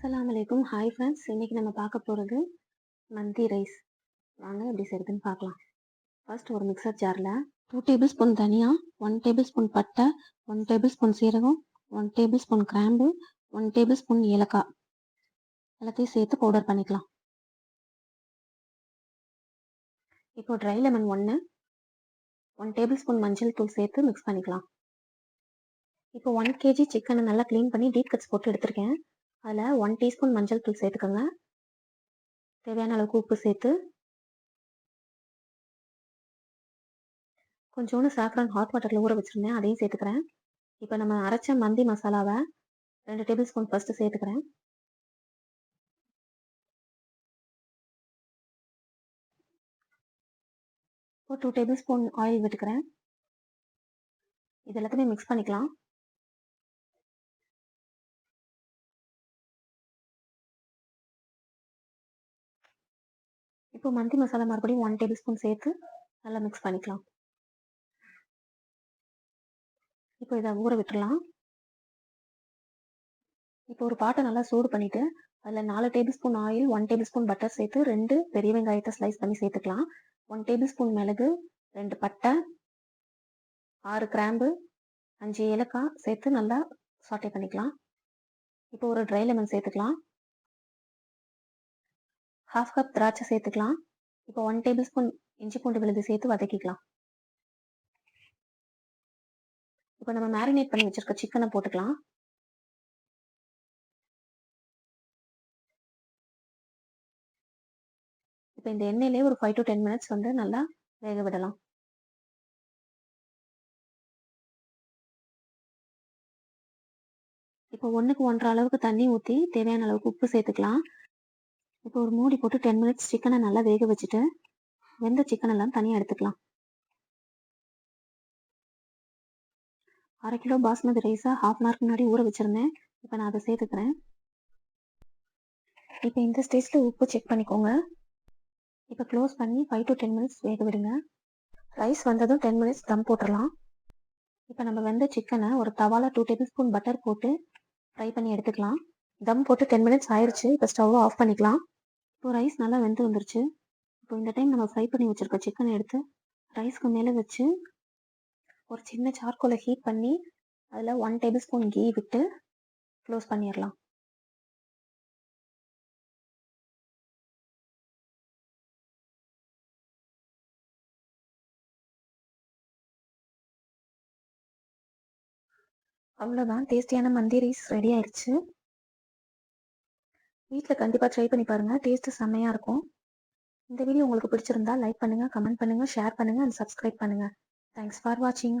அஸ்லாம் வலைக்கும் hi friends இன்றைக்கி நம்ம பார்க்க போகிறது மந்தி ரைஸ். வாங்க எப்படி செய்யுதுன்னு பார்க்கலாம். ஃபர்ஸ்ட் ஒரு மிக்சர் ஜாரில் டூ டேபிள் ஸ்பூன் தனியா ஒன் டேபிள் ஸ்பூன் பட்டை ஒன் டேபிள் ஸ்பூன் சீரகம் ஒன் டேபிள் ஸ்பூன் கிராம்பு ஒன் டேபிள் ஸ்பூன் ஏலக்காய். எல்லாத்தையும் சேர்த்து பவுடர் பண்ணிக்கலாம். இப்போ ட்ரை லெமன் ஒன்று ஒன் டேபிள் ஸ்பூன் மஞ்சள் தூள் சேர்த்து மிக்ஸ் பண்ணிக்கலாம். இப்போ ஒன் கேஜி சிக்கனை நல்லா க்ளீன் பண்ணி டீப் கட்ஸ் போட்டு எடுத்திருக்கேன். அதில் ஒன் டீஸ்பூன் மஞ்சள் தூள் சேர்த்துக்கோங்க. தேவையான அளவுக்கு உப்பு சேர்த்து கொஞ்சோண்டு சாஃப்ரான் ஹாட் வாட்டரில் ஊற வச்சுருந்தேன் அதையும் சேர்த்துக்கிறேன். இப்போ நம்ம அரைச்ச மந்தி மசாலாவை ரெண்டு டேபிள் ஸ்பூன் ஃபஸ்ட்டு சேர்த்துக்கிறேன். ஒரு டூ டேபிள் ஸ்பூன் ஆயில் விட்டுக்கிறேன். இது எல்லாத்தையுமே மிக்ஸ் பண்ணிக்கலாம். இப்போ மந்தி மசாலா மறுபடியும் ஒன் டேபிள் ஸ்பூன் சேர்த்து நல்லா மிக்ஸ் பண்ணிக்கலாம். இப்போ இதை ஊற விட்டுடலாம். இப்போ ஒரு பாட்டை நல்லா சூடு பண்ணிவிட்டு அதில் நாலு tablespoon oil one tablespoon butter சேர்த்து ரெண்டு பெரிய வெங்காயத்தை ஸ்லைஸ் பண்ணி சேர்த்துக்கலாம். ஒன் டேபிள் ஸ்பூன் மிளகு ரெண்டு பட்டை ஆறு கிராம்பு அஞ்சு ஏலக்காய் சேர்த்து நல்லா சாட்டே பண்ணிக்கலாம். இப்போ ஒரு ட்ரை லெமன் சேர்த்துக்கலாம். ஹாஃப் கப் திராட்சை சேர்த்துக்கலாம். இப்போ ஒன் டேபிள் ஸ்பூன் இஞ்சி பூண்டு விழுது சேர்த்து வதக்கிக்கலாம். இப்போ நம்ம மேரினேட் பண்ணி வச்சிருக்க சிக்கனை போட்டுக்கலாம். இப்போ இந்த எண்ணெயிலே ஒரு ஃபைவ் டு டென் மினிட்ஸ் வந்து நல்லா வேக விடலாம். இப்போ ஒன்றுக்கு ஒன்றரை அளவுக்கு தண்ணி ஊற்றி தேவையான அளவுக்கு உப்பு சேர்த்துக்கலாம். இப்போ ஒரு மூடி போட்டு டென் மினிட்ஸ் சிக்கனை நல்லா வேக வச்சுட்டு வெந்த சிக்கன் எல்லாம் தனியாக எடுத்துக்கலாம். அரை கிலோ பாஸ்மதி ரைஸாக ஹாஃப் அன் ஹவருக்கு முன்னாடி ஊற வச்சுருந்தேன். இப்போ நான் அதை சேர்த்துக்கிறேன். இப்போ இந்த ஸ்டேஜில் உப்பு செக் பண்ணிக்கோங்க. இப்போ க்ளோஸ் பண்ணி ஃபைவ் டு டென் மினிட்ஸ் வேக விடுங்க. ரைஸ் வந்ததும் டென் மினிட்ஸ் தம் போட்டுடலாம். இப்போ நம்ம வெந்த சிக்கனை ஒரு தவால டூ டேபிள் ஸ்பூன் பட்டர் போட்டு ஃப்ரை பண்ணி எடுத்துக்கலாம். தம் போட்டு டென் மினிட்ஸ் ஆயிடுச்சு இப்போ ஸ்டவ்வை ஆஃப் பண்ணிக்கலாம். இப்போ ரைஸ் நல்லா வெந்து வந்துருச்சு. இப்போ இந்த டைம் நம்ம ஃப்ரை பண்ணி வச்சுருக்க சிக்கனை எடுத்து ரைஸ்க்கு மேலே வச்சு ஒரு சின்ன சார்கோலை ஹீட் பண்ணி அதில் ஒன் டேபிள் ஸ்பூன் கீ விட்டு க்ளோஸ் பண்ணிடலாம். அவ்வளோதான் டேஸ்டியான மந்தி ரைஸ் ரெடி ஆயிடுச்சு வீட்டில் கண்டிப்பாக ட்ரை பண்ணி பாருங்கள் டேஸ்ட்டு செம்மையாக இருக்கும். இந்த வீடியோ உங்களுக்கு பிடிச்சிருந்தா லைக் பண்ணுங்கள் கமெண்ட் பண்ணுங்கள் ஷேர் பண்ணுங்கள் அண்ட் சப்ஸ்கிரைப் பண்ணுங்கள் தேங்க்ஸ் ஃபார் வாட்சிங்